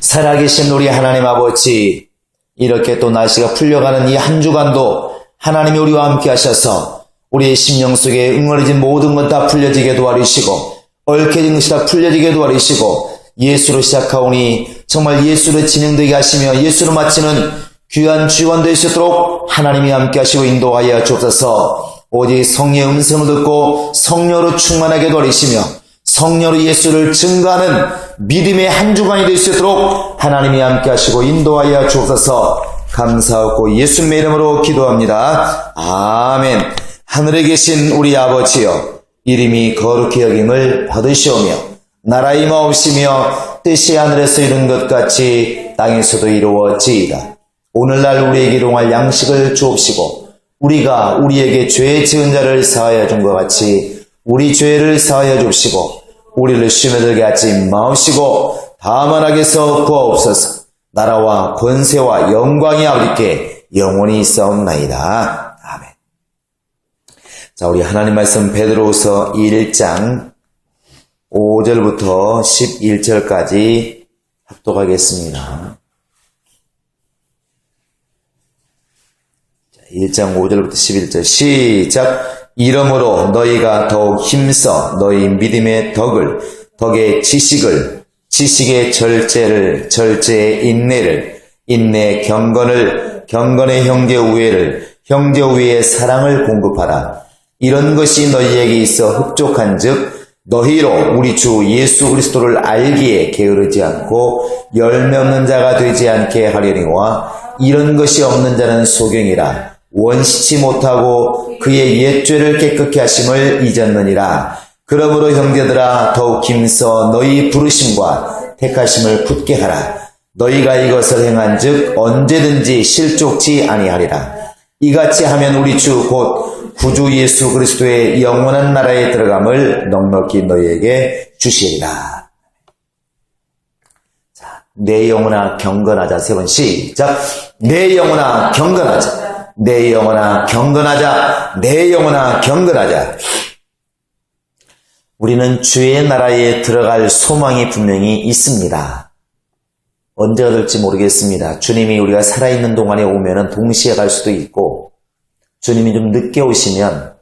살아계신 우리 하나님 아버지, 이렇게 또 날씨가 풀려가는 이 한 주간도 하나님이 우리와 함께 하셔서 우리의 심령 속에 응어리진 모든 것 다 풀려지게 도와주시고 얽혀진 것이 다 풀려지게 도와주시고 예수로 시작하오니 정말 예수로 진행되게 하시며 예수로 마치는 귀한 주간 되수 있도록 하나님이 함께 하시고 인도하여 주옵소서. 오직 성령의 음성을 듣고 성령으로 충만하게 도리시며 성령으로 예수를 증가하는 믿음의 한 주간이 될 수 있도록 하나님이 함께 하시고 인도하여 주옵소서 감사하고 예수님의 이름으로 기도합니다. 아멘. 하늘에 계신 우리 아버지여 이름이 거룩히 여김을 받으시오며 나라의 마옵시며 뜻이 하늘에서 이룬 것 같이 땅에서도 이루어지이다. 오늘날 우리에게 일용할 양식을 주옵시고 우리가 우리에게 죄 지은 자를 사하여 준 것 같이 우리 죄를 사하여 줍시고 우리를 시험에 들게 하지 마옵시고 다만 하게서 구하옵소서 나라와 권세와 영광이 아버지께 영원히 있사옵나이다. 아멘 자 우리 하나님 말씀 베드로후서 1장 5절부터 11절까지 합독하겠습니다. 1장 5절부터 11절 시작 이러므로 너희가 더욱 힘써 너희 믿음의 덕을 덕의 지식을 지식의 절제를 절제의 인내를 인내 경건을 경건의 형제 우애를 형제 우애의 사랑을 공급하라. 이런 것이 너희에게 있어 흡족한 즉 너희로 우리 주 예수 그리스도를 알기에 게으르지 않고 열매 없는 자가 되지 않게 하려니와 이런 것이 없는 자는 소경이라 원시치 못하고 그의 옛 죄를 깨끗게 하심을 잊었느니라 그러므로 형제들아 더욱 힘써 너희 부르심과 택하심을 굳게 하라 너희가 이것을 행한즉 언제든지 실족치 아니하리라 이같이 하면 우리 주 곧 구주 예수 그리스도의 영원한 나라에 들어감을 넉넉히 너희에게 주시리라. 자, 내 영혼아 경건하자 세 번 시작. 내 영혼아 경건하자. 내 영혼아 경건하자. 내 영혼아 경건하자. 우리는 주의 나라에 들어갈 소망이 분명히 있습니다. 언제가 될지 모르겠습니다. 주님이 우리가 살아있는 동안에 오면은 동시에 갈 수도 있고, 주님이 좀 늦게 오시면,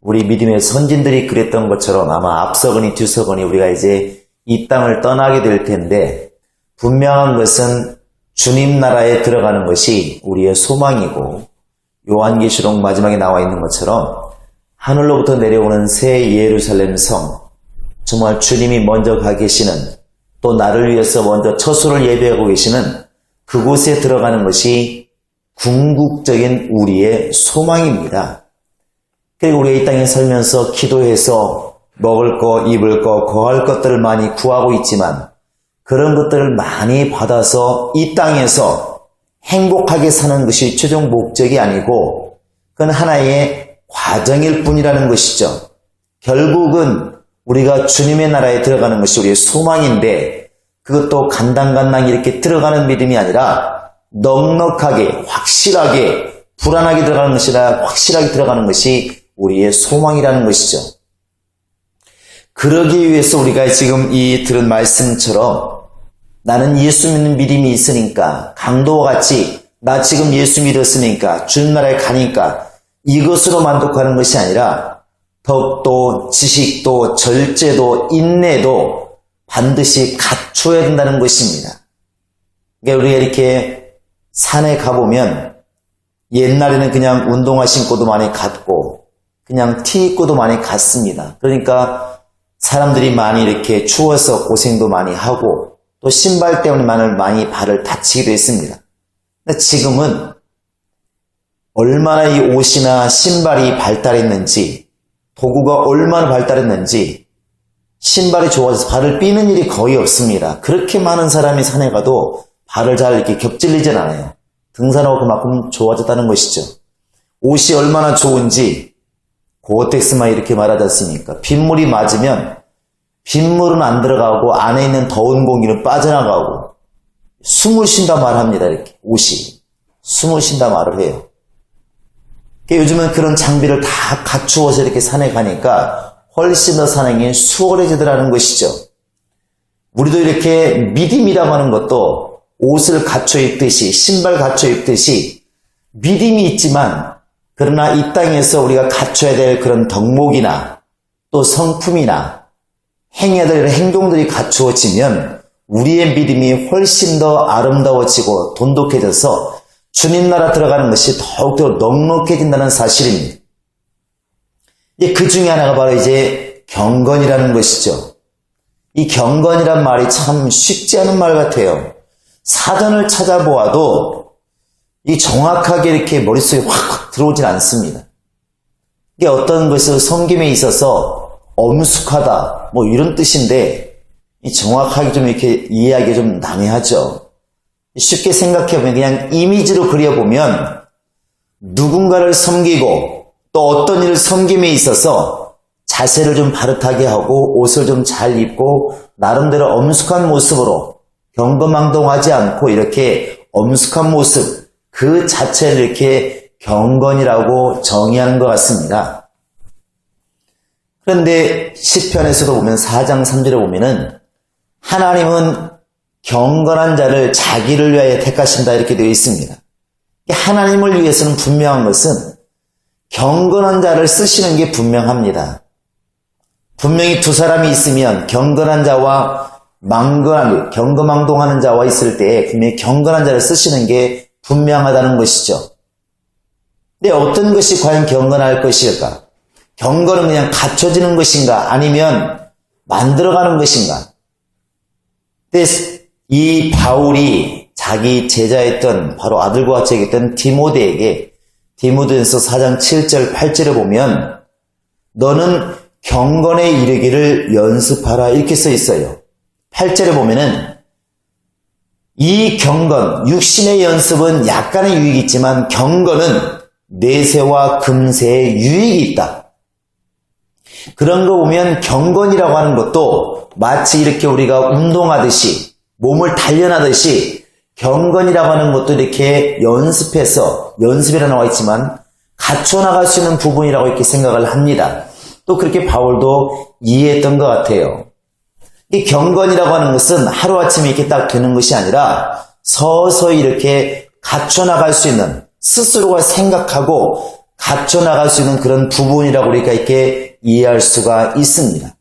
우리 믿음의 선진들이 그랬던 것처럼 아마 앞서거니 뒤서거니 우리가 이제 이 땅을 떠나게 될 텐데, 분명한 것은 주님 나라에 들어가는 것이 우리의 소망이고, 요한계시록 마지막에 나와 있는 것처럼, 하늘로부터 내려오는 새 예루살렘 성, 정말 주님이 먼저 가 계시는 또 나를 위해서 먼저 처소를 예배하고 계시는 그곳에 들어가는 것이 궁극적인 우리의 소망입니다. 그리고 우리가 이 땅에 살면서 기도해서 먹을 거, 입을 거, 거할 것들을 많이 구하고 있지만 그런 것들을 많이 받아서 이 땅에서 행복하게 사는 것이 최종 목적이 아니고 그건 하나의 과정일 뿐이라는 것이죠. 결국은 우리가 주님의 나라에 들어가는 것이 우리의 소망인데 그것도 간당간당 이렇게 들어가는 믿음이 아니라 넉넉하게 확실하게 불안하게 들어가는 것이 아니라 확실하게 들어가는 것이 우리의 소망이라는 것이죠. 그러기 위해서 우리가 지금 이 들은 말씀처럼 나는 예수 믿는 믿음이 있으니까 강도와 같이 나 지금 예수 믿었으니까 주님 나라에 가니까 이것으로 만족하는 것이 아니라 덕도 지식도 절제도 인내도 반드시 갖춰야 된다는 것입니다. 그러니까 우리가 이렇게 산에 가보면 옛날에는 그냥 운동화 신고도 많이 갔고 그냥 티 입고도 많이 갔습니다. 그러니까 사람들이 많이 이렇게 추워서 고생도 많이 하고 또 신발 때문에 많이 발을 다치기도 했습니다. 지금은 얼마나 이 옷이나 신발이 발달했는지 도구가 얼마나 발달했는지 신발이 좋아져서 발을 삐는 일이 거의 없습니다. 그렇게 많은 사람이 산에 가도 발을 잘 이렇게 겹질리진 않아요. 등산하고 그만큼 좋아졌다는 것이죠. 옷이 얼마나 좋은지 고어텍스만 이렇게 말하지 않습니까? 빗물이 맞으면 빗물은 안 들어가고 안에 있는 더운 공기는 빠져나가고 숨을 쉰다 말합니다. 이렇게 옷이 숨을 쉰다 말을 해요. 그러니까 요즘은 그런 장비를 다 갖추어서 이렇게 산에 가니까 훨씬 더 산행이 수월해지더라는 것이죠. 우리도 이렇게 믿음이라고 하는 것도 옷을 갖춰 입듯이, 신발 갖춰 입듯이 믿음이 있지만, 그러나 이 땅에서 우리가 갖춰야 될 그런 덕목이나 또 성품이나 될 행동들이 갖추어지면 우리의 믿음이 훨씬 더 아름다워지고 돈독해져서 주님 나라 들어가는 것이 더욱더 넉넉해진다는 사실입니다. 그 중에 하나가 바로 이제 경건이라는 것이죠. 이 경건이란 말이 참 쉽지 않은 말 같아요. 사전을 찾아보아도 이 정확하게 이렇게 머릿속에 확 들어오진 않습니다. 이게 어떤 것을 섬김에 있어서 엄숙하다, 뭐 이런 뜻인데, 이 정확하게 좀 이렇게 이해하기 좀 난해하죠. 쉽게 생각해보면 그냥 이미지로 그려보면 누군가를 섬기고 또 어떤 일을 섬김에 있어서 자세를 좀 바르게 하고 옷을 좀 잘 입고 나름대로 엄숙한 모습으로 경거망동하지 않고 이렇게 엄숙한 모습 그 자체를 이렇게 경건이라고 정의하는 것 같습니다. 그런데 시편에서도 보면 4장 3절에 보면은 하나님은 경건한 자를 자기를 위하여 택하신다 이렇게 되어 있습니다. 하나님을 위해서는 분명한 것은 경건한 자를 쓰시는 게 분명합니다. 분명히 두 사람이 있으면 경건한 자와 망건한, 경거망동하는 자와 있을 때 분명히 경건한 자를 쓰시는 게 분명하다는 것이죠. 근데 어떤 것이 과연 경건할 것일까? 경건은 그냥 갖춰지는 것인가? 아니면 만들어가는 것인가? 이 바울이 자기 제자였던 바로 아들과 같이 얘기했던 디모데에게 디모데전서 4장 7절 8절에 보면 너는 경건에 이르기를 연습하라 이렇게 써 있어요. 8절에 보면은 이 경건, 육신의 연습은 약간의 유익이 있지만 경건은 내세와 금세의 유익이 있다. 그런 거 보면 경건이라고 하는 것도 마치 이렇게 우리가 운동하듯이 몸을 단련하듯이 경건이라고 하는 것도 이렇게 연습해서 연습이라 나와 있지만 갖춰 나갈 수 있는 부분이라고 이렇게 생각을 합니다. 또 그렇게 바울도 이해했던 것 같아요. 이 경건이라고 하는 것은 하루아침에 이렇게 딱 되는 것이 아니라 서서히 이렇게 갖춰 나갈 수 있는 스스로가 생각하고 갖춰 나갈 수 있는 그런 부분이라고 우리가 이렇게 이해할 수가 있습니다.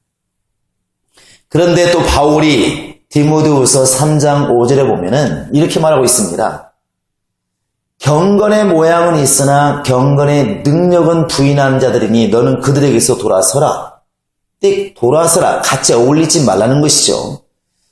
그런데 또 바울이 디모데후서 3장 5절에 보면은 이렇게 말하고 있습니다. 경건의 모양은 있으나 경건의 능력은 부인하는 자들이니 너는 그들에게서 돌아서라. 띡 돌아서라. 같이 어울리지 말라는 것이죠.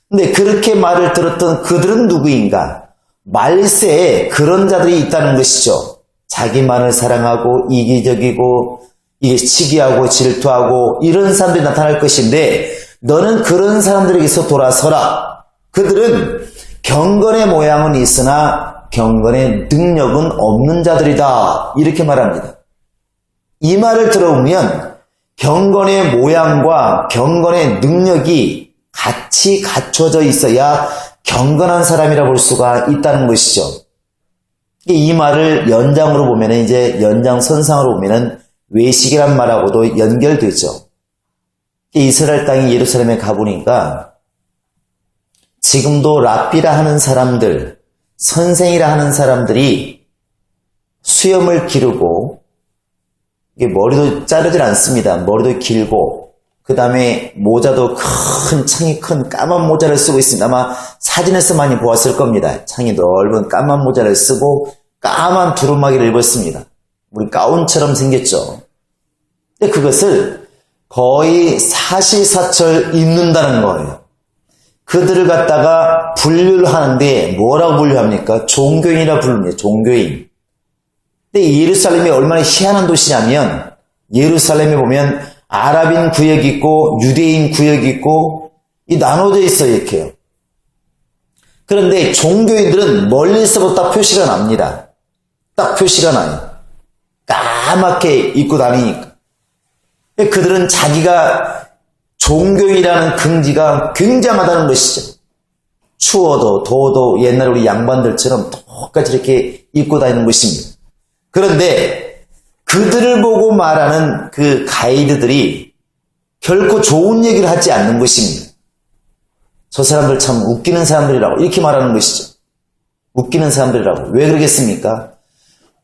근데 그렇게 말을 들었던 그들은 누구인가? 말세에 그런 자들이 있다는 것이죠. 자기만을 사랑하고 이기적이고 이게 치기하고 질투하고 이런 사람들이 나타날 것인데 너는 그런 사람들에게서 돌아서라. 그들은 경건의 모양은 있으나 경건의 능력은 없는 자들이다. 이렇게 말합니다. 이 말을 들어보면 경건의 모양과 경건의 능력이 같이 갖춰져 있어야 경건한 사람이라 볼 수가 있다는 것이죠. 이 말을 연장으로 보면 이제 연장선상으로 보면은 외식이란 말하고도 연결되죠. 이스라엘 땅이 예루살렘에 가보니까 지금도 랍비라 하는 사람들, 선생이라 하는 사람들이 수염을 기르고 이게 머리도 자르질 않습니다. 머리도 길고 그 다음에 모자도 큰 창이 큰 까만 모자를 쓰고 있습니다. 아마 사진에서 많이 보았을 겁니다. 창이 넓은 까만 모자를 쓰고 까만 두루마기를 입었습니다. 우리 가운처럼 생겼죠. 근데 그것을 거의 사시사철 입는다는 거예요. 그들을 갖다가 분류를 하는데 뭐라고 분류합니까? 종교인이라 부릅니다. 종교인. 근데 예루살렘이 얼마나 희한한 도시냐면 예루살렘에 보면 아랍인 구역이 있고 유대인 구역이 있고 이 나눠져 있어 이렇게요. 그런데 종교인들은 멀리서부터 표시가 납니다. 딱 표시가 나요. 까맣게 입고 다니니까. 그들은 자기가 종교인이라는 긍지가 굉장하다는 것이죠. 추워도 더워도 옛날 우리 양반들처럼 똑같이 이렇게 입고 다니는 것입니다. 그런데 그들을 보고 말하는 그 가이드들이 결코 좋은 얘기를 하지 않는 것입니다. 저 사람들 참 웃기는 사람들이라고 이렇게 말하는 것이죠. 웃기는 사람들이라고. 왜 그러겠습니까?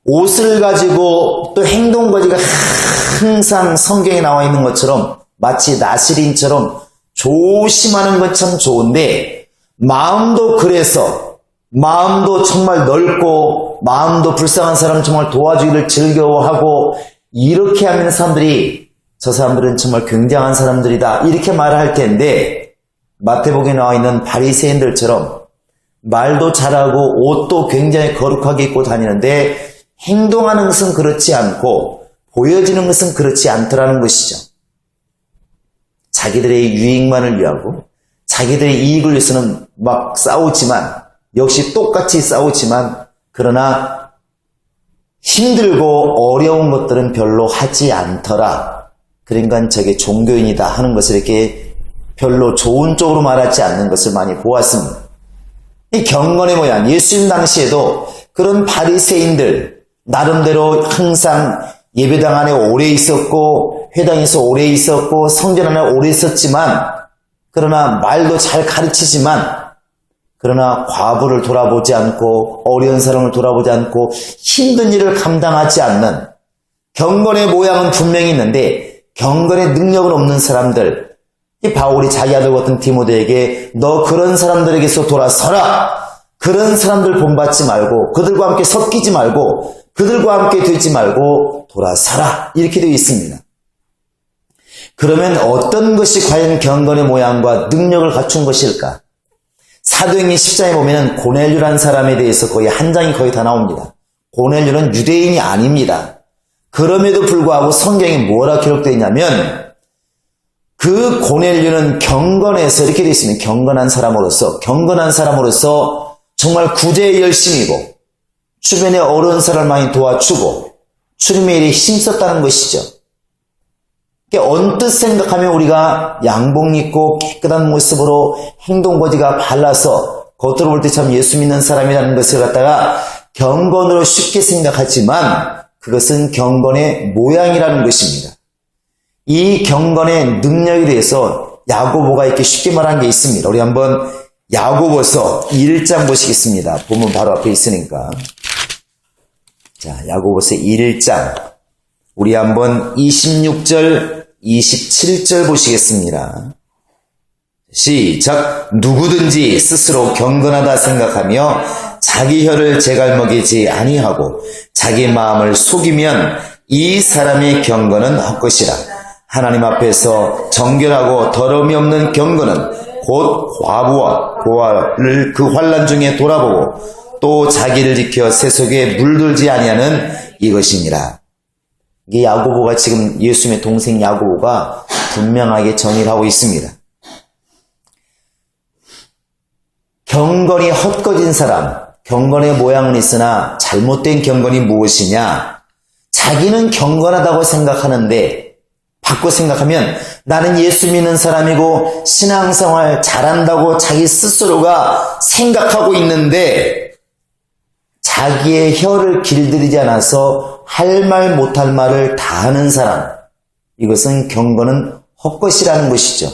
옷을 가지고 또 행동 가지고 항상 성경에 나와 있는 것처럼 마치 나시린처럼 조심하는 건 참 좋은데 마음도 그래서 마음도 정말 넓고 마음도 불쌍한 사람 정말 도와주기를 즐거워하고 이렇게 하는 사람들이 저 사람들은 정말 굉장한 사람들이다 이렇게 말할 텐데 마태복에 나와 있는 바리새인들처럼 말도 잘하고 옷도 굉장히 거룩하게 입고 다니는데 행동하는 것은 그렇지 않고 보여지는 것은 그렇지 않더라는 것이죠. 자기들의 유익만을 위하고 자기들의 이익을 위해서는 막 싸우지만 역시 똑같이 싸우지만 그러나 힘들고 어려운 것들은 별로 하지 않더라. 그러니까 저게 종교인이다 하는 것을 이렇게 별로 좋은 쪽으로 말하지 않는 것을 많이 보았습니다. 이 경건의 모양, 예수님 당시에도 그런 바리새인들 나름대로 항상 예배당 안에 오래 있었고 회당에서 오래 있었고 성전 안에 오래 있었지만 그러나 말도 잘 가르치지만 그러나 과부를 돌아보지 않고 어려운 사람을 돌아보지 않고 힘든 일을 감당하지 않는 경건의 모양은 분명히 있는데 경건의 능력은 없는 사람들. 이 바울이 자기 아들 같은 디모데에게 너 그런 사람들에게서 돌아서라. 그런 사람들 본받지 말고 그들과 함께 섞이지 말고 그들과 함께 되지 말고 돌아서라 이렇게 되어 있습니다. 그러면 어떤 것이 과연 경건의 모양과 능력을 갖춘 것일까? 사도행전 10장에 보면 고넬류란 사람에 대해서 거의 한 장이 거의 다 나옵니다. 고넬류는 유대인이 아닙니다. 그럼에도 불구하고 성경에 뭐라 기록되어 있냐면 그 고넬류는 경건해서 이렇게 되어 있습니다. 경건한 사람으로서 경건한 사람으로서 정말 구제에 열심이고 주변에 어려운 사람을 많이 도와주고 주님의 일에 힘썼다는 것이죠. 언뜻 생각하면 우리가 양복 입고 깨끗한 모습으로 행동거지가 발라서 겉으로 볼 때 참 예수 믿는 사람이라는 것을 갖다가 경건으로 쉽게 생각하지만 그것은 경건의 모양이라는 것입니다. 이 경건의 능력에 대해서 야고보가 이렇게 쉽게 말한 게 있습니다. 우리 한번 야고보서 1장 보시겠습니다. 보면 바로 앞에 있으니까. 자, 야고보서 1장. 우리 한번 26절, 27절 보시겠습니다. 시작. 누구든지 스스로 경건하다 생각하며 자기 혀를 제갈먹이지 아니하고 자기 마음을 속이면 이 사람의 경건은 헛것이라. 하나님 앞에서 정결하고 더러움이 없는 경건은 곧 과부와 고아를 그 환란 중에 돌아보고 또 자기를 지켜 세속에 물들지 아니하는 이것이니라. 이게 야고보가 지금 예수님의 동생 야고보가 분명하게 정의를 하고 있습니다. 경건이 헛거진 사람, 경건의 모양은 있으나 잘못된 경건이 무엇이냐? 자기는 경건하다고 생각하는데 바꿔 생각하면 나는 예수 믿는 사람이고 신앙생활 잘한다고 자기 스스로가 생각하고 있는데 자기의 혀를 길들이지 않아서 할 말 못할 말을 다 하는 사람. 이것은 경건은 헛것이라는 것이죠.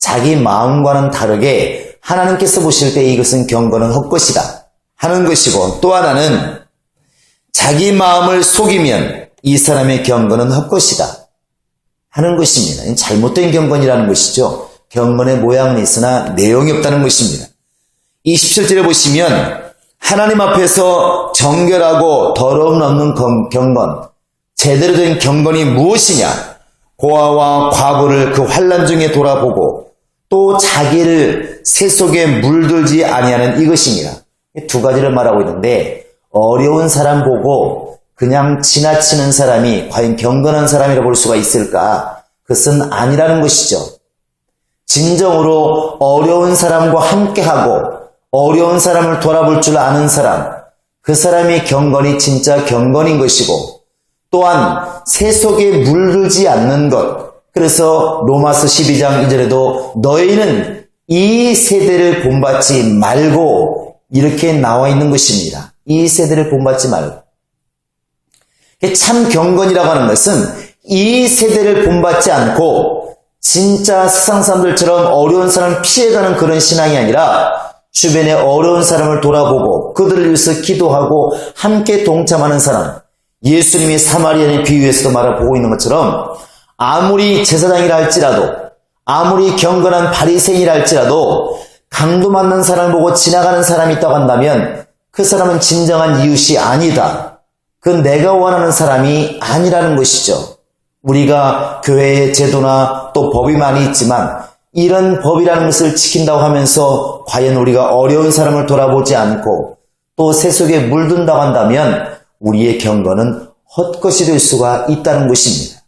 자기 마음과는 다르게 하나님께서 보실 때 이것은 경건은 헛것이다 하는 것이고 또 하나는 자기 마음을 속이면 이 사람의 경건은 헛것이다 하는 것입니다. 잘못된 경건이라는 것이죠. 경건의 모양은 있으나 내용이 없다는 것입니다. 27절에 보시면 하나님 앞에서 정결하고 더러움 없는 경건, 제대로 된 경건이 무엇이냐? 고아와 과부를 그 환란 중에 돌아보고 또 자기를 새 속에 물들지 아니하는 이것이니라. 두 가지를 말하고 있는데 어려운 사람 보고 그냥 지나치는 사람이 과연 경건한 사람이라 볼 수가 있을까? 그것은 아니라는 것이죠. 진정으로 어려운 사람과 함께하고 어려운 사람을 돌아볼 줄 아는 사람, 그 사람이 경건이 진짜 경건인 것이고, 또한 세속에 물들지 않는 것. 그래서 로마서 12장 이전에도 너희는 이 세대를 본받지 말고 이렇게 나와 있는 것입니다. 이 세대를 본받지 말고. 참 경건이라고 하는 것은 이 세대를 본받지 않고 진짜 세상 사람들처럼 어려운 사람을 피해가는 그런 신앙이 아니라 주변에 어려운 사람을 돌아보고 그들을 위해서 기도하고 함께 동참하는 사람. 예수님이 사마리아의 비유에서도 말해보고 있는 것처럼 아무리 제사장이라 할지라도 아무리 경건한 바리새인이라 할지라도 강도 맞는 사람을 보고 지나가는 사람이 있다고 한다면 그 사람은 진정한 이웃이 아니다. 그건 내가 원하는 사람이 아니라는 것이죠. 우리가 교회의 제도나 또 법이 많이 있지만 이런 법이라는 것을 지킨다고 하면서 과연 우리가 어려운 사람을 돌아보지 않고 또 세속에 물든다고 한다면 우리의 경건은 헛것이 될 수가 있다는 것입니다.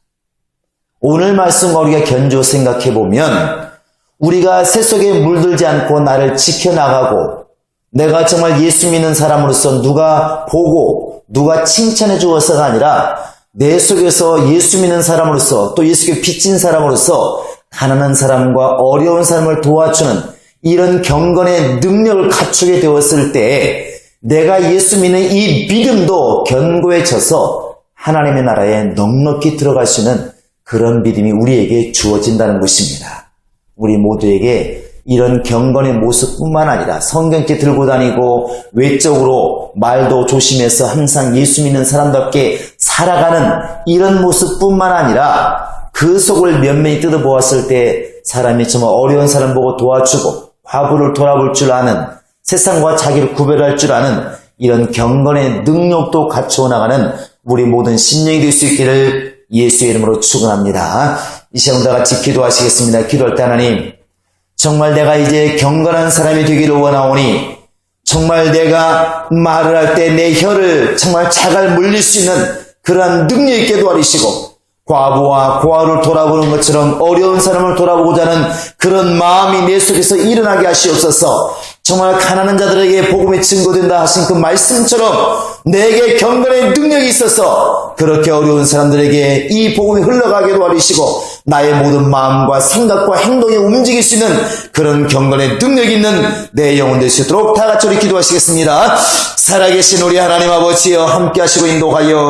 오늘 말씀과 우리가 견주 생각해 보면 우리가 세속에 물들지 않고 나를 지켜나가고 내가 정말 예수 믿는 사람으로서 누가 보고 누가 칭찬해 주어서가 아니라 내 속에서 예수 믿는 사람으로서 또 예수께 빚진 사람으로서 가난한 사람과 어려운 사람을 도와주는 이런 경건의 능력을 갖추게 되었을 때 내가 예수 믿는 이 믿음도 견고해져서 하나님의 나라에 넉넉히 들어갈 수 있는 그런 믿음이 우리에게 주어진다는 것입니다. 우리 모두에게 이런 경건의 모습뿐만 아니라 성경께 들고 다니고 외적으로 말도 조심해서 항상 예수 믿는 사람답게 살아가는 이런 모습뿐만 아니라 그 속을 면면히 뜯어보았을 때 사람이 정말 어려운 사람 보고 도와주고 화부를 돌아볼 줄 아는 세상과 자기를 구별할 줄 아는 이런 경건의 능력도 갖추어 나가는 우리 모든 신령이 될 수 있기를 예수의 이름으로 축원합니다. 이 시간 다 같이 기도하시겠습니다. 기도할 때 하나님 정말 내가 이제 경건한 사람이 되기를 원하오니 정말 내가 말을 할 때 내 혀를 정말 자갈 물릴 수 있는 그러한 능력 있게 도와주시고 과부와 고아를 돌아보는 것처럼 어려운 사람을 돌아보고자 하는 그런 마음이 내 속에서 일어나게 하시옵소서 정말 가난한 자들에게 복음이 증거된다 하신 그 말씀처럼 내게 경건의 능력이 있어서 그렇게 어려운 사람들에게 이 복음이 흘러가게 도와주시고 나의 모든 마음과 생각과 행동이 움직일 수 있는 그런 경건의 능력이 있는 내 영혼 있도록 다 같이 우리 기도하시겠습니다. 살아계신 우리 하나님 아버지여 함께 하시고 인도하여